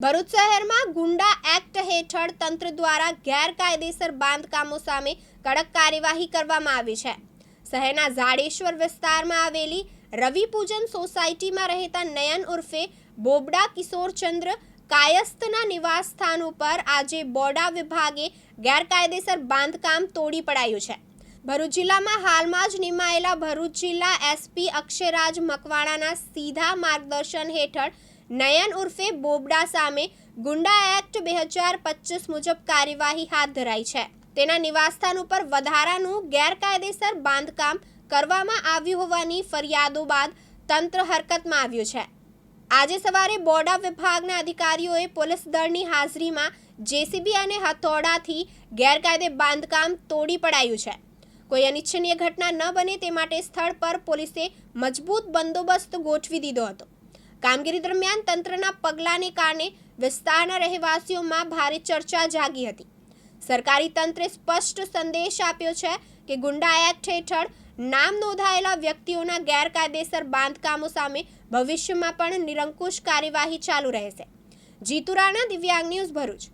ભરૂચ શહેરમાં ગુંડા એક્ટ હેઠળ તંત્ર દ્વારા ગેરકાયદેસર બાંધકામો સામે કડક કાર્યવાહી કરવામાં આવી છે. શહેરના ઝાડેશ્વર વિસ્તારમાં આવેલી રવિપૂજન સોસાયટીમાં રહેતા નયન ઉર્ફે બોબડા કિશોરચંદ્ર કાયસ્થના નિવાસ સ્થાન ઉપર આજે બોડા વિભાગે ગેરકાયદેસર બાંધકામ તોડી પડાયું છે. ભરૂચ જિલ્લામાં હાલમાં જ નિમાયેલા ભરૂચ જિલ્લા એસપી અક્ષયરાજ મકવાણાના સીધા માર્ગદર્શન હેઠળ નયન ઉર્ફે બોબડા સામે ગુંડા એક્ટ બે હજાર પચીસ મુજબ કાર્યવાહી હાથ ધરાઈ છે. તેના નિવાસસ્થાન ઉપર વધારાનું ગેરકાયદેસર બાંધકામ કરવામાં આવ્યું હોવાની ફરિયાદો બાદ તંત્ર હરકતમાં આવ્યું છે. આજે સવારે બોર્ડા વિભાગના અધિકારીઓએ પોલીસ દળની હાજરીમાં જેસીબી અને હથોડાથી ગેરકાયદે બાંધકામ તોડી પડાયું છે. કોઈ અનિચ્છનીય ઘટના ન બને તે માટે સ્થળ પર પોલીસે મજબૂત બંદોબસ્ત ગોઠવી દીધો હતો. કામગીરી દરમિયાન તંત્રના પગલાંને કારણે વિસ્તારના રહેવાસીઓમાં ભારે ચર્ચા જાગી હતી. સરકારી તંત્રે સ્પષ્ટ સંદેશ આપ્યો છે કે ગુંડા એક્ટ હેઠળ નામ નોંધાયેલા વ્યક્તિઓના ગેરકાયદેસર બાંધકામો સામે ભવિષ્યમાં પણ નિરંકુશ કાર્યવાહી ચાલુ રહેશે. જીતુરાણા દિવ્યાંગ ન્યૂઝ ભરૂચ.